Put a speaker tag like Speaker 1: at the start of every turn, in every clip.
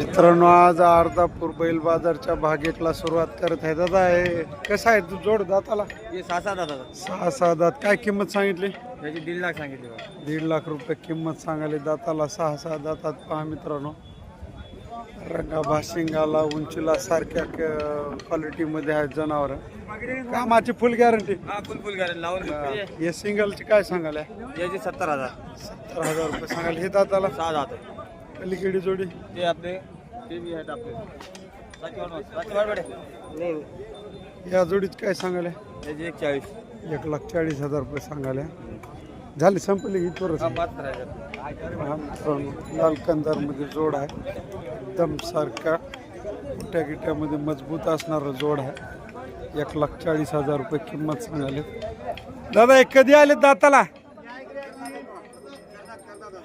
Speaker 1: मित्रांनो आज अर्धापूर बैल बाजारच्या भागेतला सुरुवात करत आहे. दादा हे कसं आहे? तू जोड दाताला
Speaker 2: हे सहा सात दादा
Speaker 1: सहा सहा दात. काय किंमत सांगितली?
Speaker 2: याची दीड लाख सांगितले बा.
Speaker 1: दीड लाख रुपये किंमत सांगाली दाताला सहा सहा दातात पहा मित्रांनो रंगा भाशिंगाला उंचीला सारख्या क्वालिटीमध्ये आहेत जनावर. कामाची फुल गॅरंटी
Speaker 2: हा फुल फुल गाडी लावून देऊ.
Speaker 1: हे सिंगलची काय सांगाले
Speaker 2: याची सत्तर हजार.
Speaker 1: सत्तर हजार रुपये सांगाले हे दाताला?
Speaker 2: सहा दात
Speaker 1: पलीकडे जोडी.
Speaker 2: ते आपले ते बी आहेत आपले.
Speaker 1: या जोडीत काय सांगाले
Speaker 2: याची एक चाळीस.
Speaker 1: एक लाख चाळीस हजार रुपये सांगाले झाली संपली इथवरच
Speaker 2: हा
Speaker 1: हा लाल कंदारमध्ये जोड आहे. एकदम सारखा मोठ्या गिट्यामध्ये मजबूत असणारा जोड आहे. एक लाख चाळीस हजार रुपये किंमत सांगाले दादा एक कधी आले दाताला?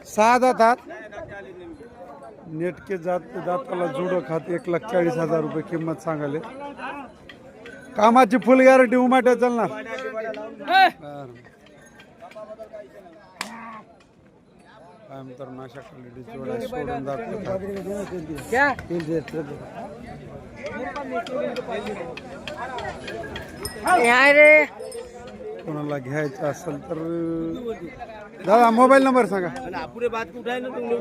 Speaker 1: सहा दातात नेटके जात दाताला जुडं खात. एक लाख चाळीस हजार रुपये किंमत सांगाले कामाची फुल गॅरंटी उमाट्या चालणार. काय मित्रांनो अशा क्वालिटी जोड्या सोडून दाखवतात कोणाला घ्यायचं असेल तर दादा मोबाईल नंबर सांगा.
Speaker 2: पुढे बात कुठे आहे ना तुम्ही?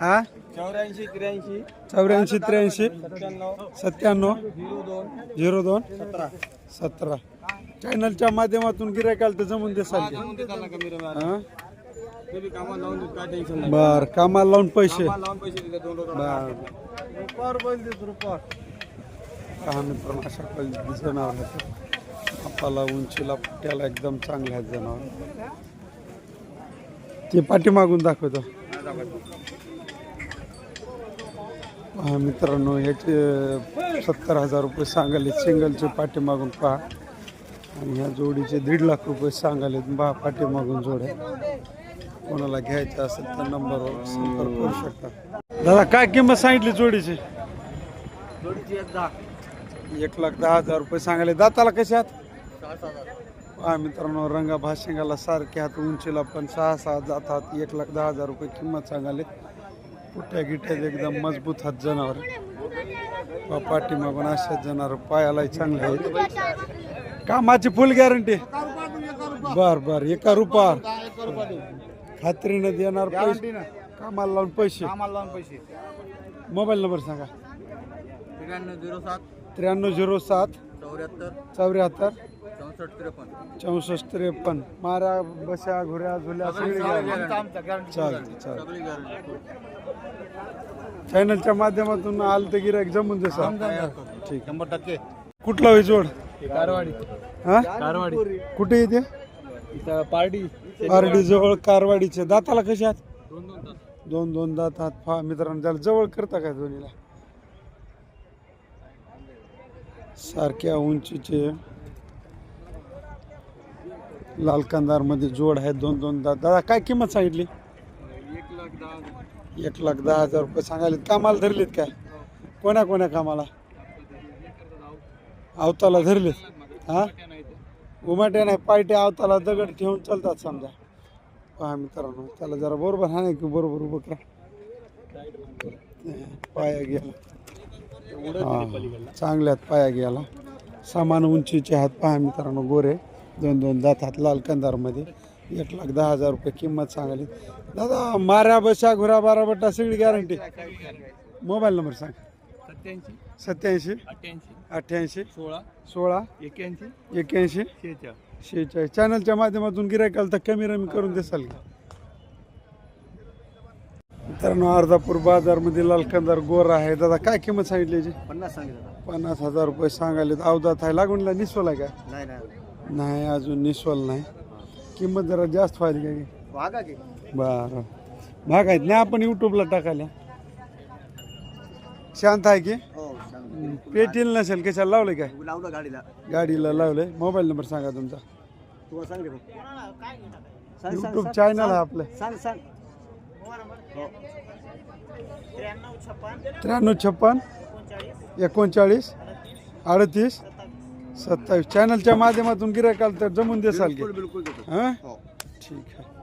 Speaker 1: हा?
Speaker 2: चौऱ्याऐंशी त्र्याऐंशी.
Speaker 1: चौऱ्याऐंशी त्र्याऐंशी.
Speaker 2: सत्त्याण्णव. झिरो दोन.
Speaker 1: झिरो दोन.
Speaker 2: सतरा.
Speaker 1: सतरा. चॅनलच्या माध्यमातून गिरायकाल तर जमून देसाल हा बर कामाला लावून पैसे. बर. हा मित्रांनो अशा जनावर आपल्याला उंचीला पट्ट्याला एकदम चांगले आहेत जनावर. ते पाठीमागून दाखवतो. मित्रांनो ह्याचे सत्तर हजार रुपये सांगाले सिंगलचे पाठीमागून पहा. आणि ह्या जोडीचे दीड लाख रुपये सांगाले पहा पाठीमागून जोड आहे. कोणाला घ्यायचं असेल तर नंबरवर संपर्क करू शकता. दादा काय किंमत सांगितली जोडीची?
Speaker 2: जोडीची एक
Speaker 1: लाख दहा हजार रुपये सांगाले दाताला कशात
Speaker 2: सहा हजार
Speaker 1: पहा मित्रांनो रंगा भाशिंगाला सारखे हात उंचीला पण सहा सहा जातात एक लाख दहा हजार रुपये किंमत सांगाले पुट्या गिट्यात एकदम मजबूत हात जनावर. पहा पाठीमागून अशा जनावर पायालाही चांगले आहेत. कामाची फुल गॅरंटी बर बर एका रुपयावर खात्रीनं देणार पैसे. कामाला लावून पैसे.
Speaker 2: कामाला लावून पैसे.
Speaker 1: मोबाईल नंबर सांगा.
Speaker 2: त्र्याण्णव झिरो सात.
Speaker 1: त्र्याण्णव झिरो सात.
Speaker 2: चौऱ्याहत्तर.
Speaker 1: चौऱ्याहत्तर.
Speaker 2: चौसष्ट त्रेपन्न.
Speaker 1: चौसष्ट त्रेपन्न. मारा बशा घुऱ्या झुल्या सगळी चालते चालते
Speaker 2: सगळी
Speaker 1: चॅनलच्या माध्यमातून आलं तर गिरायक जमून दे सर? ठीक.
Speaker 2: शंभर टक्के.
Speaker 1: कुठला होई जोड?
Speaker 2: कारवाडी.
Speaker 1: हा?
Speaker 2: कारवाडी.
Speaker 1: कुठे येते?
Speaker 2: इथं पार्टी
Speaker 1: पारडी जवळ कारवाडीचे. दाताला कसे आहात?
Speaker 2: दोन दोन तास
Speaker 1: दोन दोन दात हात पहा मित्रांनो त्याला जवळ करता काय दोन्हीला? सारख्या उंचीचे लाल कंदारमध्ये जोड आहे दोन दोन दा दादा काय किंमत सांगितली?
Speaker 2: एक लाख दहा
Speaker 1: एक लाख दहा हजार रुपये सांगायलेत. कामाला धरलेत काय? कोण्या कोण्या कामाला? अवताला धरलेत? हा? उमाट्या नाही पायट्या अवताला दगड ठेवून चालतात समजा. पहा मित्रांनो त्याला जरा बरोबर हा नाही की बरोबर उभं करा. पाया गेला. हा. चांगल्यात पाया गेला. समान उंचीचे हात पहा मित्रांनो गोरे. दोन दोन दात हात लाल कंदारमध्ये एक लाख दहा हजार रुपये किंमत सांगाली दादा माऱ्या बशा घुरा बारा बट्टा सगळी गॅरंटी मोबाईल नंबर सांग.
Speaker 2: सत्याऐंशी.
Speaker 1: सत्याऐंशी.
Speaker 2: अठ्ठ्याऐंशी.
Speaker 1: अठ्ठ्याऐंशी.
Speaker 2: सोळा.
Speaker 1: सोळा.
Speaker 2: एक्क्याऐंशी.
Speaker 1: एक्क्याऐंशी.
Speaker 2: शेहेचाळीस.
Speaker 1: शेहेचाळीस. चॅनलच्या माध्यमातून गिरायकाल तर कमी रमी करून देसाल का? मित्रांनो अर्धापूर बाजारमध्ये लाल कंदार गोर आहे. दादा काय किंमत सांगितली याची?
Speaker 2: पन्नास सांगितलं
Speaker 1: पन्नास हजार रुपये सांगायले अवधात आहे. लागूनला निसवला का?
Speaker 2: नाही नाही
Speaker 1: नाही अजून निसवल नाही. किंमत जरा जास्त व्हायली काय
Speaker 2: वागा की.
Speaker 1: बरं. महाग आहेत. नाही आपण युट्यूबला टाकायला. शांत आहे की?
Speaker 2: हो
Speaker 1: पेटील नसेल कशाला लावलं काय?
Speaker 2: लावलं गाडीला.
Speaker 1: गाडीला लावलंय. मोबाईल नंबर सांगा तुमचा.
Speaker 2: तू सांग रे भाऊ
Speaker 1: युट्यूब चॅनल आहे आपलं.
Speaker 2: सांग सांग.
Speaker 1: त्र्याण्णव छप्पन एकोणचाळीस अडतीस सत्तावीस. चॅनलच्या माध्यमातून गिरायकाल तर जमून देसाल की. हां?
Speaker 2: हो.
Speaker 1: ठीक आहे.